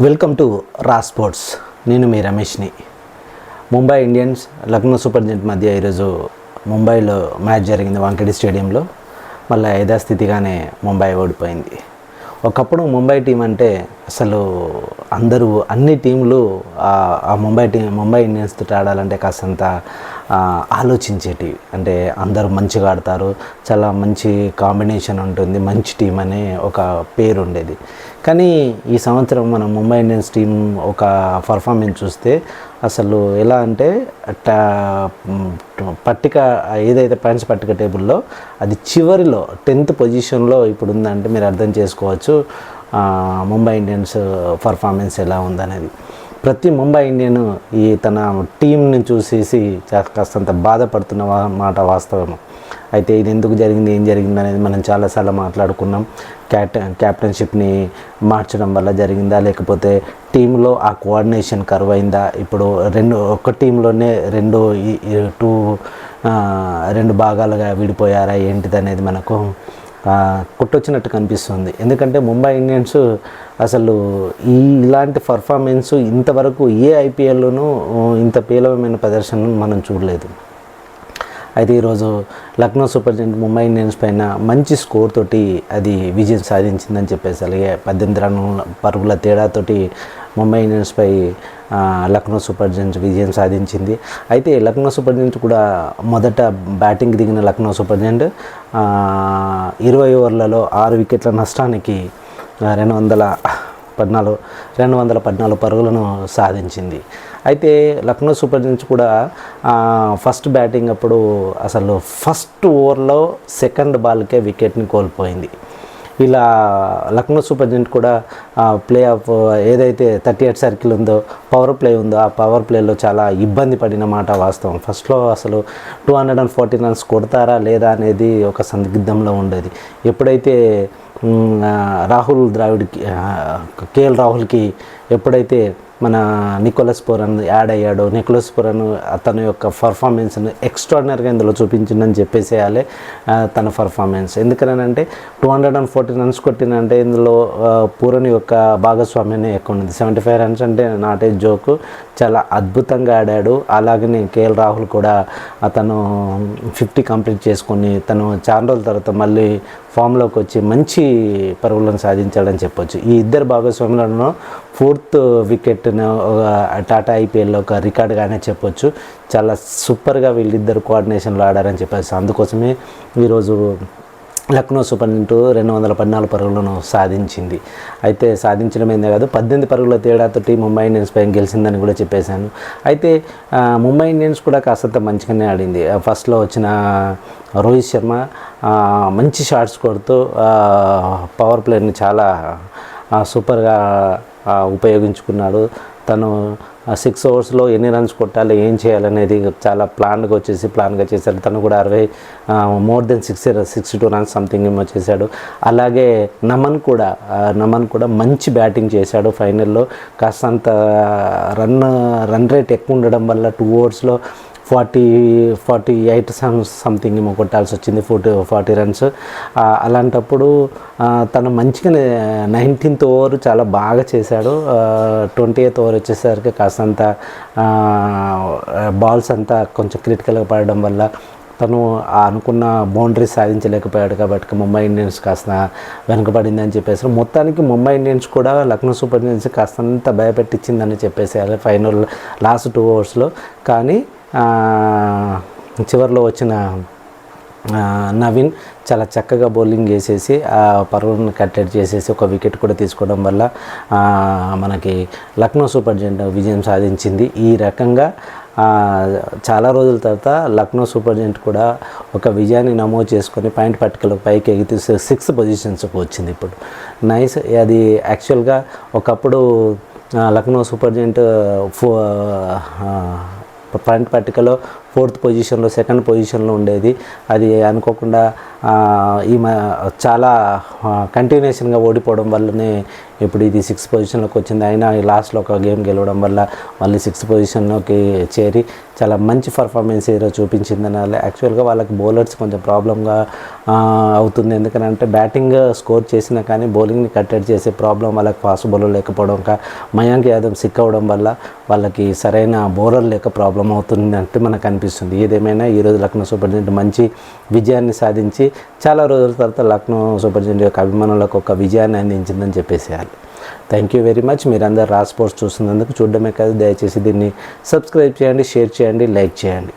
Welcome to రా sports. నేను మీ రమేష్ని. Mumbai Indians Lucknow super giant మధ్య ఈరోజు ముంబైలో మ్యాచ్ జరిగింది వాంకెడి స్టేడియంలో. మళ్ళీ యథాస్థితిగానే ముంబై ఓడిపోయింది. ఒకప్పుడు ముంబై టీం అంటే అసలు అందరూ అన్ని టీంలు ఆ- ముంబై టీం ముంబై ఇండియన్స్తో ఆడాలంటే కాస్తంత ఆలోచించేటివి. అంటే అందరూ మంచిగా ఆడతారు చాలా మంచి కాంబినేషన్ ఉంటుంది మంచి టీం అనే ఒక పేరు ఉండేది కానీ ఈ సంవత్సరం మనం ముంబై ఇండియన్స్ టీం ఒక పర్ఫార్మెన్స్ చూస్తే అసలు ఎలా అంటే పట్టిక ఏదైతే పాయింట్స్ పట్టిక టేబుల్లో అది చివరిలో టెన్త్ పొజిషన్లో ఇప్పుడు ఉందంటే మీరు అర్థం చేసుకోవచ్చు ముంబై ఇండియన్స్ పర్ఫార్మెన్స్ ఎలా ఉందనేది. ప్రతి ముంబై ఇండియన్ ఈ తన టీంని చూసేసి కాస్తంత బాధపడుతున్న మాట వాస్తవం అయితే ఇది ఎందుకు జరిగింది ఏం జరిగింది అనేది మనం చాలాసార్లు మాట్లాడుకున్నాం. క్యాప్ట క్యాప్టెన్షిప్ని మార్చడం వల్ల జరిగిందా లేకపోతే టీంలో ఆ కోఆర్డినేషన్ కరువు అయిందా? ఇప్పుడు రెండు ఒక టీంలోనే రెండు టూ రెండు భాగాలుగా విడిపోయారా? ఏంటిది అనేది మనకు కొట్టొచ్చినట్టు కనిపిస్తుంది. ఎందుకంటే ముంబై ఇండియన్స్ అసలు ఈ ఇలాంటి పర్ఫార్మెన్స్ ఇంతవరకు ఏ ఐపీఎల్లోనూ ఇంత పేలవమైన ప్రదర్శనను మనం చూడలేదు. అయితే ఈరోజు Lucknow super giant Mumbai Indians పైన మంచి స్కోర్ తోటి అది విజయం సాధించిందని చెప్పేసి అలాగే పద్దెనిమిది రన్నుల పరుగుల తేడాతోటి ముంబై ఇండియన్స్పై లక్నో సూపర్ జెంట్స్ విజయం సాధించింది. అయితే లక్నో సూపర్ జెంట్ కూడా మొదట బ్యాటింగ్ దిగిన లక్నో సూపర్ జెంట్ ఇరవై ఓవర్లలో ఆరు వికెట్ల నష్టానికి రెండు వందల పద్నాలుగు రెండు వందల పద్నాలుగు పరుగులను సాధించింది. అయితే లక్నో సూపర్ జెంట్స్ కూడా ఫస్ట్ బ్యాటింగ్ అప్పుడు అసలు ఫస్ట్ ఓవర్లో సెకండ్ బాల్కే వికెట్ని కోల్పోయింది. ఇలా లక్నో సూపర్ జెంట్ కూడా ప్లే ఆఫ్ ఏదైతే థర్టీ ఎయిట్ సర్కిల్ ఉందో పవర్ ప్లే ఉందో ఆ పవర్ ప్లేలో చాలా ఇబ్బంది పడిన మాట వాస్తవం. ఫస్ట్లో అసలు two hundred and forty runs కొడతారా లేదా అనేది ఒక సందిగ్ధంలో ఉండేది. ఎప్పుడైతే రాహుల్ ద్రావిడ్కి కేఎల్ రాహుల్కి ఎప్పుడైతే మన నికోలస్ పురన్ యాడ్ అయ్యాడో నికోలస్ పురన్ తన యొక్క పర్ఫార్మెన్స్ను ఎక్స్ట్రాడినరీగా ఇందులో చూపించిందని చెప్పేసేయాలి తన పర్ఫార్మెన్స్ ఎందుకనంటే two hundred and forty runs కొట్టినంటే ఇందులో పూరన్ యొక్క భాగస్వామ్యమే ఎక్కువ ఉంది సెవెంటీ ఫైవ్ రన్స్ అంటే నాటే జోకు చాలా అద్భుతంగా ఆడాడు. అలాగనే కేఎల్ రాహుల్ కూడా అతను ఫిఫ్టీ కంప్లీట్ చేసుకొని తను చాలా రోజుల తర్వాత మళ్ళీ ఫామ్లోకి వచ్చి మంచి పరుగులను సాధించాడని చెప్పొచ్చు. ఈ ఇద్దరు భాగస్వాములను ఫోర్త్ వికెట్ టాటా ఐపీఎల్లో ఒక రికార్డ్గానే చెప్పొచ్చు. చాలా సూపర్గా వీళ్ళిద్దరు కోఆర్డినేషన్లో ఆడారని చెప్పేసి అందుకోసమే ఈరోజు లక్నో సూపర్ ఇంటూ రెండు వందల పద్నాలుగు పరుగులను సాధించింది. అయితే సాధించడమేందే కాదు పద్దెనిమిది పరుగుల తేడాతోటి ముంబై ఇండియన్స్ పైన గెలిచిందని కూడా చెప్పేశాను. అయితే ముంబై ఇండియన్స్ కూడా కాస్తంత మంచిగానే ఆడింది. ఫస్ట్లో వచ్చిన రోహిత్ శర్మ మంచి షాట్స్ కొడుతూ పవర్ ప్లేని చాలా సూపర్గా ఉపయోగించుకున్నాడు. తను సిక్స్ ఓవర్స్లో ఎన్ని రన్స్ కొట్టాలి ఏం చేయాలనేది చాలా ప్లాన్గా వచ్చేసి ప్లాన్గా చేశాడు. తను కూడా అరవై more than six sixty two runs something ఏమో చేశాడు. అలాగే నమన్ కూడా నమన్ కూడా మంచి బ్యాటింగ్ చేశాడు ఫైనల్లో కాస్తంత రన్ రన్ రేట్ ఎక్కువ ఉండడం వల్ల టూ ఓవర్స్లో ఫార్టీ ఫార్టీ ఎయిట్ సంథింగ్ ఏమో కొట్టాల్సి వచ్చింది ఫోర్టీ ఫార్టీ రన్స్. అలాంటప్పుడు తను మంచిగా నైన్టీన్త్ ఓవర్ చాలా బాగా చేశాడు. ట్వంటీ ఎయిత్ ఓవర్ వచ్చేసరికి కాస్తంత బాల్స్ అంతా కొంచెం క్రిటికల్గా పడడం వల్ల తను అనుకున్న బౌండరీ సాధించలేకపోయాడు కాబట్టి ముంబై ఇండియన్స్ కాస్త వెనుకబడింది అని చెప్పేసి మొత్తానికి ముంబై ఇండియన్స్ కూడా లక్నో సూపర్ ఇండియన్స్ కాస్తంత భయపెట్టించిందని చెప్పేసి ఫైనల్ లాస్ట్ టూ ఓవర్స్లో. కానీ చివరిలో వచ్చిన నవీన్ చాలా చక్కగా బౌలింగ్ చేసేసి ఆ పరుగులను కట్టెడ్ చేసేసి ఒక వికెట్ కూడా తీసుకోవడం వల్ల మనకి లక్నో సూపర్ జెంట్ విజయం సాధించింది. ఈ రకంగా చాలా రోజుల తర్వాత లక్నో సూపర్ జెంట్ కూడా ఒక విజయాన్ని నమోదు చేసుకొని పాయింట్ పట్టికలో పైకి ఎగితే సిక్స్త్ పొజిషన్స్కి వచ్చింది ఇప్పుడు. నైస్ అది యాక్చువల్గా ఒకప్పుడు లక్నో సూపర్ జెంట్ ఫో ఫ్రంట్ పాయింట్ పట్టికలో ఫోర్త్ పొజిషన్లో సెకండ్ పొజిషన్లో ఉండేది. అది అనుకోకుండా ఈ చాలా కంటిన్యూషన్గా ఓడిపోవడం వల్లనే ఇప్పుడు ఇది సిక్స్ పొజిషన్లోకి వచ్చింది. అయినా ఈ లాస్ట్లో ఒక గేమ్ గెలవడం వల్ల మళ్ళీ సిక్స్త్ పొజిషన్లోకి చేరి చాలా మంచి పర్ఫార్మెన్స్ ఈరోజు చూపించిందని యాక్చువల్గా వాళ్ళకి బౌలర్స్ కొంచెం ప్రాబ్లంగా అవుతుంది. ఎందుకంటే బ్యాటింగ్ స్కోర్ చేసినా కానీ బౌలింగ్ని కట్టడి చేసే ప్రాబ్లం వాళ్ళకి ఫాస్ట్ బౌలర్ లేకపోవడం కా మయాంక్ యాదవ్ సిక్ అవ్వడం వల్ల వాళ్ళకి సరైన బౌలర్ లేక ప్రాబ్లం అవుతుంది అంటే మనకు అనిపిస్తుంది ఏదేమైనా ఈరోజు లక్నో సూపర్ జెంట్ మంచి విజయాన్ని సాధించి చాలా రోజుల తర్వాత లక్నో సూపర్ జెంట్ యొక్క అభిమానులకు ఒక విజయాన్ని అందించిందని చెప్పేసేయాలి. థ్యాంక్ యూ వెరీ మచ్ మీరందరూ రా స్పోర్ట్స్ చూస్తున్నందుకు చూడడమే కాదు దయచేసి దీన్ని సబ్స్క్రైబ్ చేయండి షేర్ చేయండి లైక్ చేయండి.